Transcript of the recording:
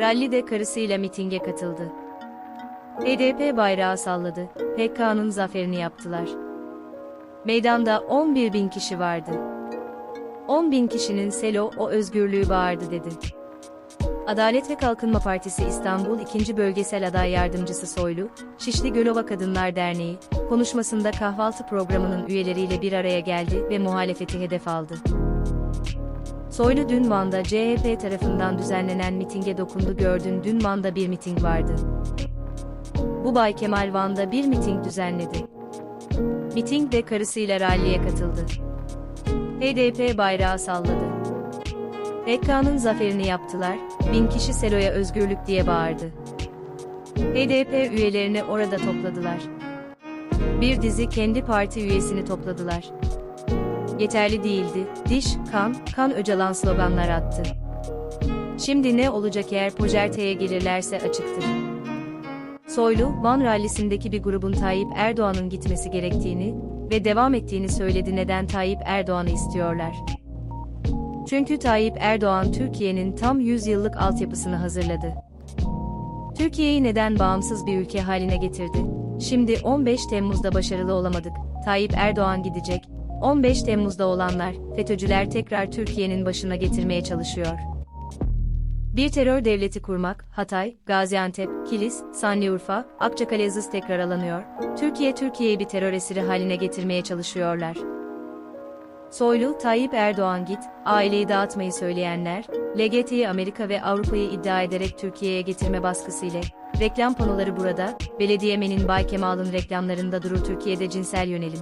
Rally'de karısıyla mitinge katıldı. HDP bayrağı salladı, PKK'nın zaferini yaptılar. Meydanda 11 bin kişi vardı. 10 bin kişinin Selo o özgürlüğü bağırdı dedi. Adalet ve Kalkınma Partisi İstanbul 2. Bölgesel Aday Yardımcısı Soylu, Şişli Gölova Kadınlar Derneği, konuşmasında kahvaltı programının üyeleriyle bir araya geldi ve muhalefeti hedef aldı. Soylu dün Van'da CHP tarafından düzenlenen mitinge dokundu gördün dün Van'da bir miting vardı. Bu Bay Kemal Van'da bir miting düzenledi. Mitingde karısıyla ralliye katıldı. HDP bayrağı salladı. PKK'nın zaferini yaptılar, bin kişi Selo'ya özgürlük diye bağırdı. HDP üyelerini orada topladılar. Bir dizi kendi parti üyesini topladılar. Yeterli değildi, diş, kan, kan Öcalan sloganlar attı. Şimdi ne olacak eğer Pojerte'ye gelirlerse açıktır. Soylu, Van rallisindeki bir grubun Tayyip Erdoğan'ın gitmesi gerektiğini ve devam ettiğini söyledi neden Tayyip Erdoğan'ı istiyorlar. Çünkü Tayyip Erdoğan Türkiye'nin tam 100 yıllık altyapısını hazırladı. Türkiye'yi neden bağımsız bir ülke haline getirdi? Şimdi 15 Temmuz'da başarılı olamadık. Tayyip Erdoğan gidecek. 15 Temmuz'da olanlar, FETÖ'cüler tekrar Türkiye'nin başına getirmeye çalışıyor. Bir terör devleti kurmak, Hatay, Gaziantep, Kilis, Sanliurfa, Akçakale Zız tekrar alanıyor. Türkiye Türkiye'yi bir terör esiri haline getirmeye çalışıyorlar. Soylu, Tayyip Erdoğan git, aileyi dağıtmayı söyleyenler, LGT'yi Amerika ve Avrupa'yı iddia ederek Türkiye'ye getirme baskısıyla, reklam panoları burada, belediyemenin Bay Kemal'ın reklamlarında durur Türkiye'de cinsel yönelim.